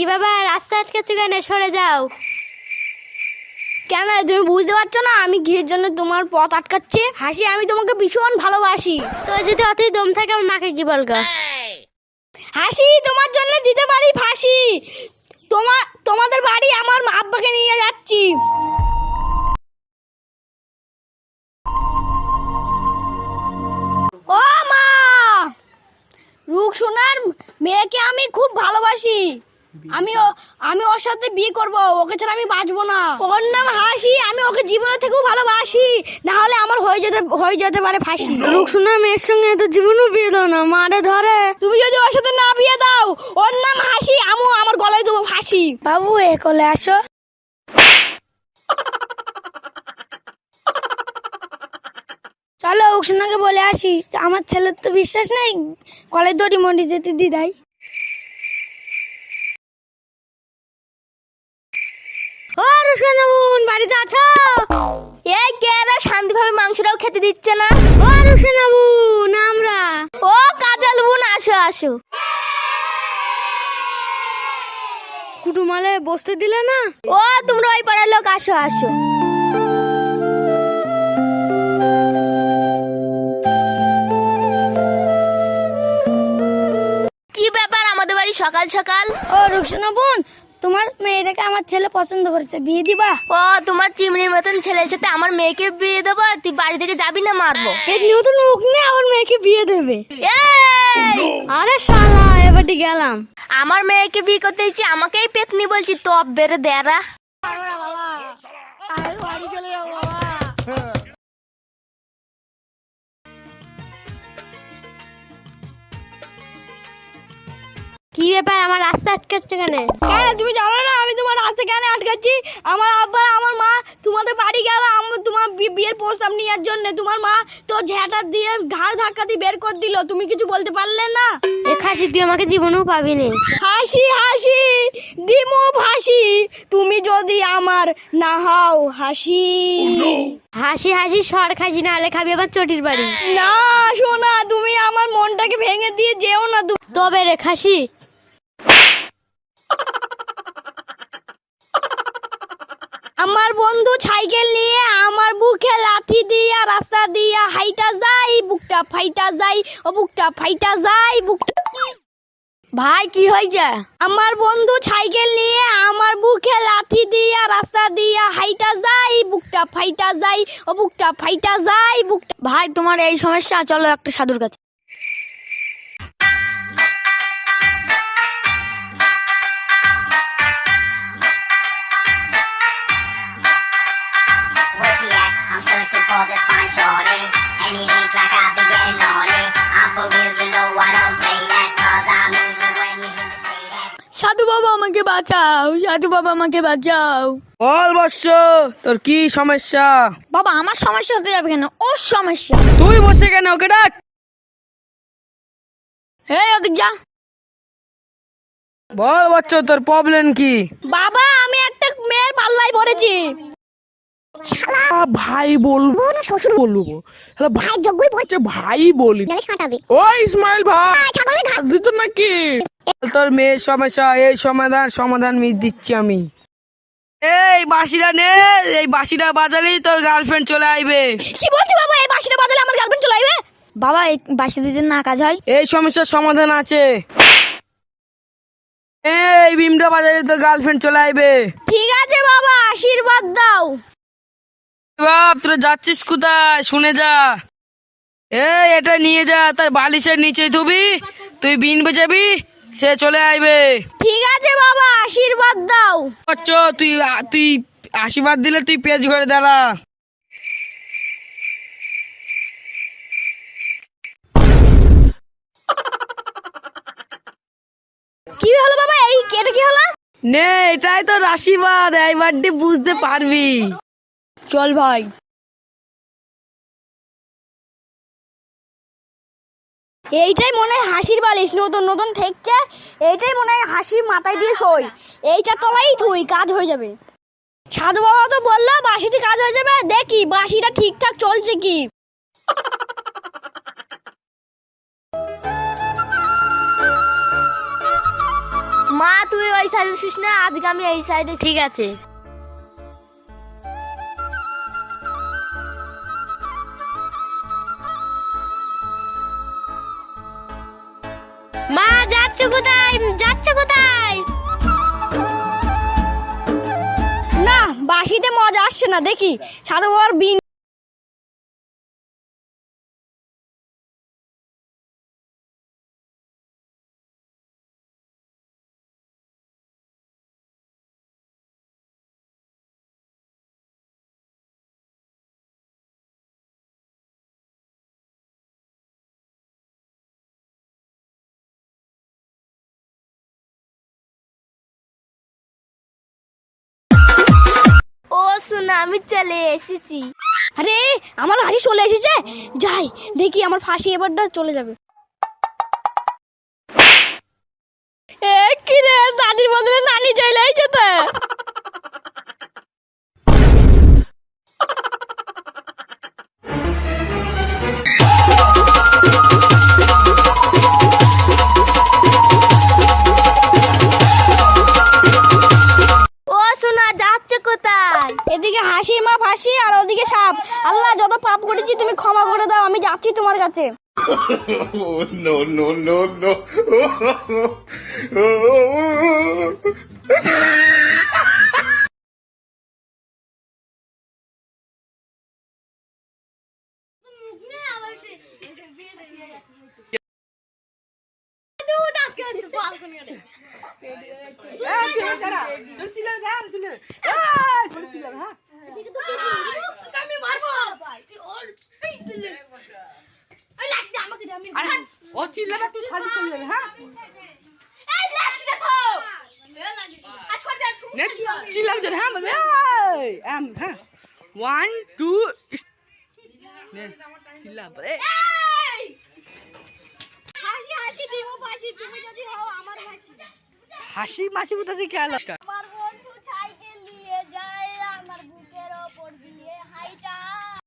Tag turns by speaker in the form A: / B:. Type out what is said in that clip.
A: কি বাবা, রাস্তা আটকাচ্ছ কেন? সরে যাও।
B: কেন? তুমি বুঝতে পারছ না? আমি ঘিরের জন্য তোমার পথ আটকাচ্ছি। হাসি, আমি তোমাকে ভীষণ ভালোবাসি।
A: তো যদি অতই দম থাকে, আমার মাকে কি বলগা?
B: হাসি, তোমার জন্য দিতে পারি ফাঁসি। তোমার তোমাদের বাড়ি আমার আব্বাকে নিয়ে যাচ্ছি। ও মা! রুক সোনার মেয়েকে আমি খুব ভালোবাসি। আমি ও- আমি ওর সাথে বিয়ে করব ওকে ছাড়া আমি বাঁচবো না। ওর নাম হাসি আমি ওকে জীবনে থেকেও ভালোবাসি। না হলে আমার হয়ে যেতে হয়ে যেতে পারে ফাঁসি।
A: রুকসোনা মেয়ের সঙ্গে তো জীবনও বিয়ে দাও না মারে ধরে।
B: তুমি যদি ওর সাথে না বিয়ে দাও ওর নাম হাসি আমু আমার গলায় দেবো ফাঁসি। বাবু এ কলে আসো। চলো উকসুনাকে বলে আসি আমার ছেলের তো বিশ্বাস নেই কলের দড়ি মন্ডি যেতে দিদাই।
A: বাড়িতে আছো
B: এই কেরা শান্তিভাবে মাংসটাও খেতে দিচ্ছে না?
A: ও আমরা।
B: ও কাজল বোন আসো আসো।
A: কুটুমালে বসতে দিলে না?
B: ও তোমরা ওই পাড়ার লোক আসো আসো। কি ব্যাপার আমাদের বাড়ি সকাল সকাল? ও রুকসানা বোন তোমার মেয়েটাকে আমার ছেলে পছন্দ করেছে বিয়ে দিবা? ও তোমার চিমড়ির মতন ছেলের সাথে আমার মেয়েকে বিয়ে দেবো তুই বাড়ি থেকে যাবি না মারবো?
A: এই নতুন মুখ নিয়ে আমার মেয়েকে বিয়ে দেবে! আরে শালা এবারটি গেলাম।
B: আমার মেয়েকে বিয়ে করতে ইচ্ছে আমাকেই পেতনি বলছি তপ বেড়ে দেরা
A: কি ব্যাপার? আমার রাস্তা আটকাচ্ছে কেন?
B: কেন? তুমি জানো না আমি তোমার রাস্তা কেন আটকাচ্ছি? আমার আব্বা আমার মা তোমাদের বাড়ি গেল তোমার বিয়ের প্রস্তাব নেওয়ার জন্য। তোমার মা তো ঝ্যাঁটা দিয়ে ঘাড় ধাক্কা দিয়ে বের করে দিল। তুমি কিছু বলতে পারলে না?
A: এ খাসি তুই আমাকে জীবনেও পাবি নে।
B: হাসি হাসি দিমু হাসি তুমি যদি আমার না হও হাসি।
A: হাসি হাসি সর খাসি না হলে খাবি আমার চটির বাড়ি।
B: না সোনা তুমি আমার মনটাকে ভেঙে দিয়ে যেও না।
A: তবে রে খাসি
B: আমার বন্ধু সাইকেল নিয়ে আমার বুকে লাথি দিয়া, রাস্তা দিয়া হাইটা যাই, বুকটা ফাইটা যাই, ও বুকটা ফাইটা যাই বুকটা ভাই, কি হয়েছে? আমার বন্ধু সাইকেল নিয়ে আমার বুকে লাথি দিয়া, রাস্তা দিয়া হাইটা যাই, বুকটা ফাইটা যাই, ও বুকটা ফাইটা যাই, বুকটা ভাই, তোমার এই সমস্যা, চলো একটা সাধুর কাছে।
C: Shorty. And it ain't like I be getting naughty. I'm for real, you know I don't play that. Cause I mean it when you hear me say that.
B: সাধু বাবা আমাকে বাঁচাও সাধু বাবা আমাকে বাঁচাও
D: বল বর্ষ তোর কি সমস্যা
B: বাবা আমার সমস্যা হতে যাবে কেন ওর সমস্যা
D: তুই বসে কেন ওকে ডাক
B: এই ওদিক যা
D: বল বচ্চ তোর প্রবলেম কি
B: বাবা আমি একটা মেয়ের পাল্লায় পড়েছি
E: ভাই বলব। না শ্বশুর বলব। হ্যালো ভাই যোগ্যই বলছে। ভাই বলি। ও ইসমাইল ভাই দিত নাকি?
D: তোর মেয়ের সমস্যা এই সমাধান সমাধান মি দিচ্ছি আমি। এই বাসিটা নে এই বাসিটা বাজালেই তোর গার্লফ্রেন্ড চলে আইবে।
B: কি বলছি বাবা এই বাসিটা বাদলে আমার গার্লফ্রেন্ড চলে আসবে বাবা এই বাসি দিতে না কাজ হয়?
D: এই সমস্যার সমাধান আছে। এই বিমটা বাজালে তোর গার্লফ্রেন্ড চলে আইবে।
B: ঠিক আছে বাবা আশীর্বাদ দাও।
D: বাপ তোরা যাচ্ছিস কোথায়? শুনে যা। এই এটা নিয়ে যা তার বালিশের নিচে ধুবি। তুই বিন বেজাবি সে চলে আইবে।
B: ঠিক আছে বাবা আশীর্বাদ দাও।
D: চ তুই তুই আশীর্বাদ দিলে তুই পেজ করে দাঁড়া।
B: কি হলো বাবা এই এটা কি হলো?
D: নে এটাই তো আশীর্বাদ এইবারটি বুঝতে পারবি।
B: চল ভাই। এইটাই মনে হয় হাসির বালিশ নতুন নতুন ঠেকছে এইটাই মনে হয় হাসি মাথায় দিয়ে শোয়। এইটা তলাই থুই কাজ হয়ে যাবে। সাধু বাবা তো বলল বাসিতে কাজ হয়ে যাবে দেখি বাসিটা ঠিকঠাক চলছে কি। মা তুই ওই
F: সাইডে শুস না আজকে আমি এই সাইডে ঠিক আছে। যাচ্ছ কোথায়?
B: না বাসিতে মজা আসছে না দেখি। সাধু বাবার বিন
F: শোনা, আমি চলে এসেছি।
B: আরে, আমার হাসি চলে এসেছে? যাই, দেখি আমার ফাঁসি এবারটা চলে যাবে। এ, কি বদলে নানি চলে আইছে তোমার কাছে
G: Oh, no, no, no, no.
H: ও চিল্লাটা তুই শালি করে যাবে হ্যাঁ? এই লাঠিটা হ্যাঁ, হ্যাঁ। থাও
B: হাসি মাসি কোথা থেকে আমার বন্ধু সাইকেল নিয়ে
H: যায় আমার বুকের ওপর দিয়ে
B: হাইটা।